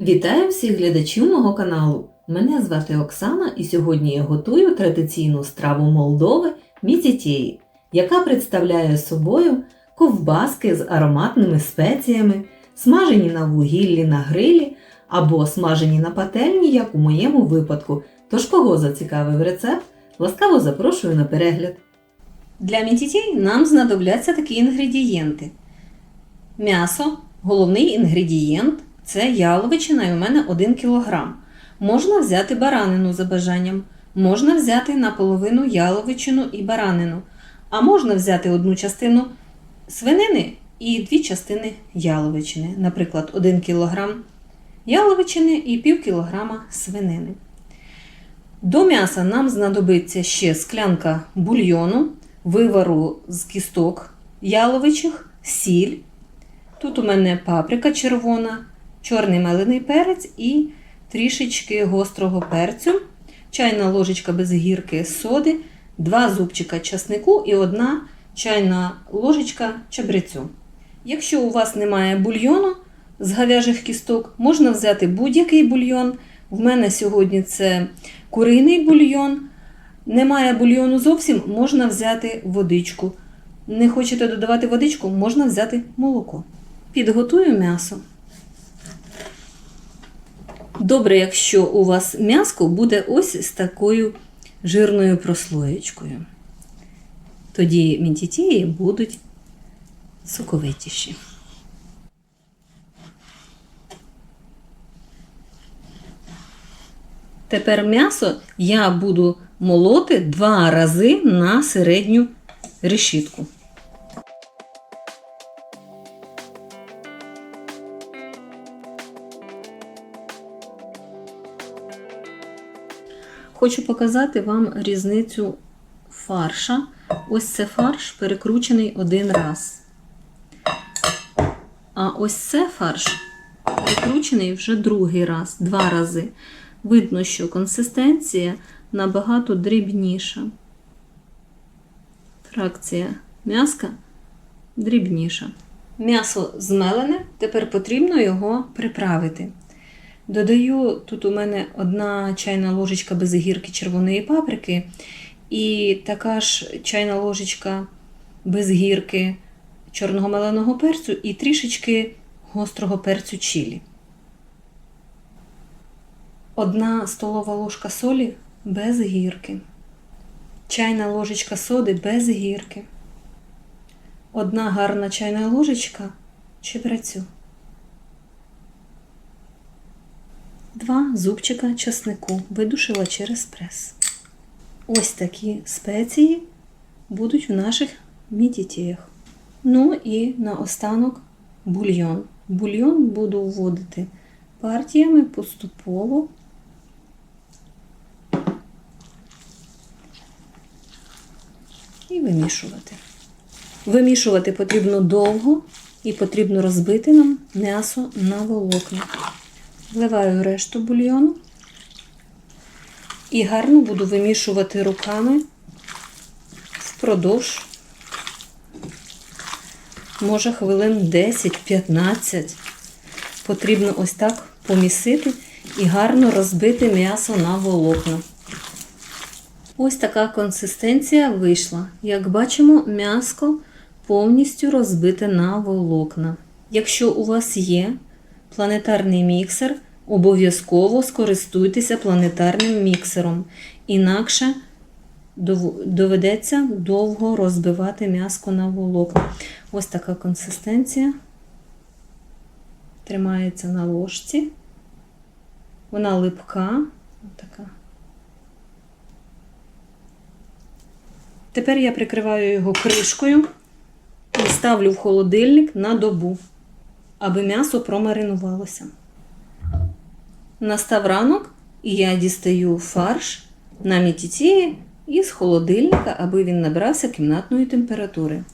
Вітаю всіх глядачів мого каналу. Мене звати Оксана, і сьогодні я готую традиційну страву Молдови міцітєї, яка представляє собою ковбаски з ароматними спеціями, смажені на вугіллі на грилі або смажені на пательні, як у моєму випадку. Тож кого зацікавив рецепт, ласкаво запрошую на перегляд. Для мітітєй нам знадобляться такі інгредієнти. М'ясо, головний інгредієнт це яловичина і у мене 1 кг. Можна взяти баранину за бажанням, можна взяти наполовину яловичину і баранину, а можна взяти одну частину свинини і дві частини яловичини, наприклад, 1 кг яловичини і пів кілограма свинини. До м'яса нам знадобиться ще склянка бульйону, вивару з кісток яловичих, сіль. Тут у мене паприка червона, чорний мелений перець і трішечки гострого перцю, чайна ложечка без гірки соди, два зубчика часнику і одна чайна ложечка чабрецю. Якщо у вас немає бульйону з говяжих кісток, можна взяти будь-який бульйон. В мене сьогодні це куриний бульйон. Немає бульйону зовсім, можна взяти водичку. Не хочете додавати водичку, можна взяти молоко. Підготую м'ясо. Добре, якщо у вас м'яско буде ось з такою жирною прослоєчкою. Тоді мінтітії будуть соковитіші. Тепер м'ясо я буду молоти два рази на середню решітку. Хочу показати вам різницю фарша. Ось це фарш перекручений один раз. А ось це фарш перекручений вже другий раз, два рази. Видно, що консистенція набагато дрібніша. Фракція м'яска дрібніша. М'ясо змелене, тепер потрібно його приправити. Додаю тут у мене одна чайна ложечка без гірки червоної паприки, і така ж чайна ложечка без гірки чорного меленого перцю і трішечки гострого перцю чилі. Одна столова ложка солі без гірки. Чайна ложечка соди без гірки. Одна гарна чайна ложечка чебрецю. Два зубчика часнику видушила через прес. Ось такі спеції будуть в наших мідітіях. Ну і наостанок бульйон. Бульйон буду вводити партіями поступово. І вимішувати. Вимішувати потрібно довго і потрібно розбити нам м'ясо на волокна. Вливаю решту бульйону і гарно буду вимішувати руками впродовж, може, хвилин 10-15. Потрібно ось так помісити і гарно розбити м'ясо на волокна. Ось така консистенція вийшла. Як бачимо, м'яско повністю розбите на волокна. Якщо у вас є планетарний міксер, обов'язково скористуйтеся планетарним міксером. Інакше доведеться довго розбивати м'яско на волокна. Ось така консистенція. Тримається на ложці. Вона липка. Така. Тепер я прикриваю його кришкою і ставлю в холодильник на добу, аби м'ясо промаринувалося. Настав ранок, і я дістаю фарш на мітіці із холодильника, аби він набрався кімнатної температури.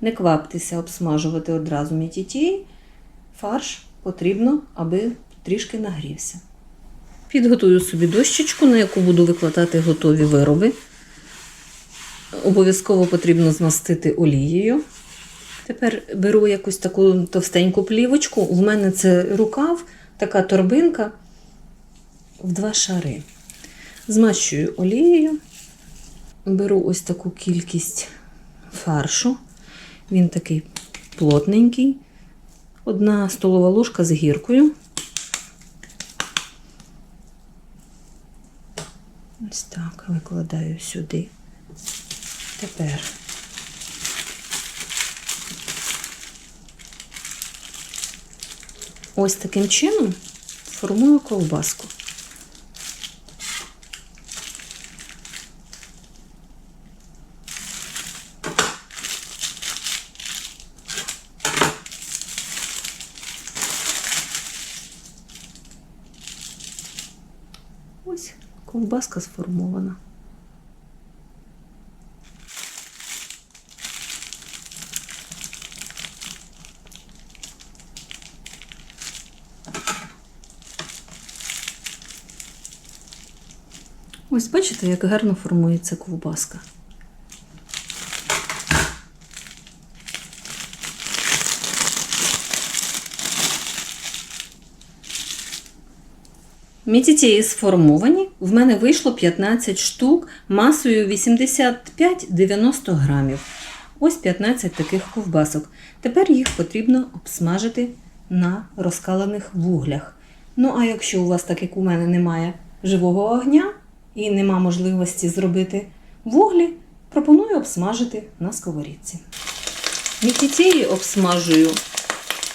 Не кваптеся обсмажувати одразу мітіті. Фарш потрібно, аби трішки нагрівся. Підготую собі дощечку, на яку буду викладати готові вироби. Обов'язково потрібно змастити олією. Тепер беру якусь таку товстеньку плівочку. У мене це рукав така торбинка в два шари. Змащую олією, беру ось таку кількість фаршу. Він такий плотненький. Одна столова ложка з гіркою. Ось так викладаю сюди. Тепер ось таким чином формую ковбаску. Ось ковбаска сформована. Ось бачите, як гарно формується ковбаска. Мітітєї сформовані. В мене вийшло 15 штук масою 85-90 грамів. Ось 15 таких ковбасок. Тепер їх потрібно обсмажити на розкалених вуглях. Ну, а якщо у вас, так як у мене, немає живого огня і нема можливості зробити вуглі, пропоную обсмажити на сковорідці. Мітітєї обсмажую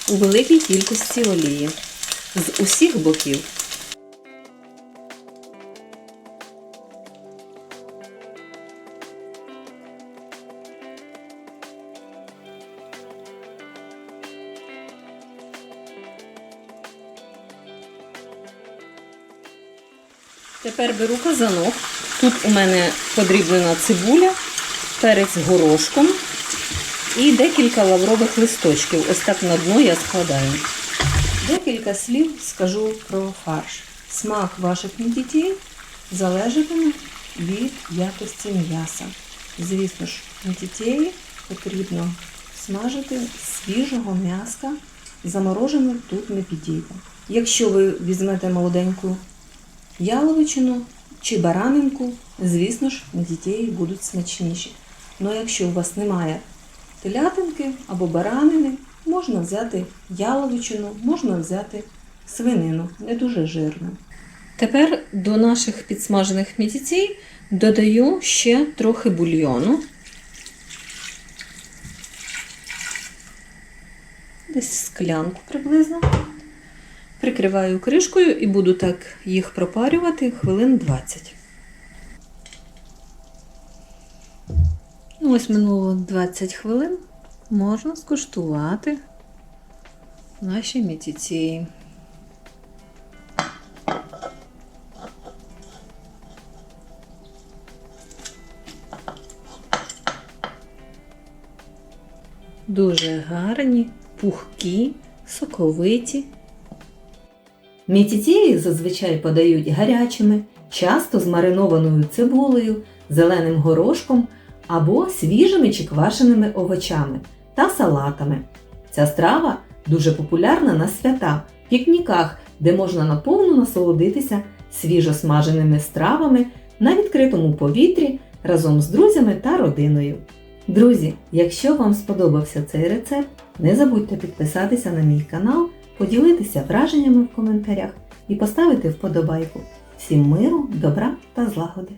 у великій кількості олії з усіх боків. Тепер беру казанок. Тут у мене подріблена цибуля, перець горошком і декілька лаврових листочків. Ось так на дно я складаю. Декілька слів скажу про фарш. Смак ваших дітей залежатиме від якості м'яса. Звісно ж, дітей потрібно смажити свіжого м'яска, заморожене тут не підійде. Якщо ви візьмете молоденьку яловичину чи баранинку, звісно ж, на дітей будуть смачніші. Ну якщо у вас немає телятинки або баранини, можна взяти яловичину, можна взяти свинину, не дуже жирну. Тепер до наших підсмажених мітіцій додаю ще трохи бульйону. Десь склянку приблизно. Прикриваю кришкою і буду так їх пропарювати хвилин 20. Ось минуло 20 хвилин. Можна скуштувати наші мітіці. Дуже гарні, пухкі, соковиті. Мітіції зазвичай подають гарячими, часто з маринованою цибулею, зеленим горошком або свіжими чи квашеними овочами та салатами. Ця страва дуже популярна на свята, пікніках, де можна наповну насолодитися свіжо смаженими стравами на відкритому повітрі разом з друзями та родиною. Друзі, якщо вам сподобався цей рецепт, не забудьте підписатися на мій канал, поділитися враженнями в коментарях і поставити вподобайку. Всім миру, добра та злагоди!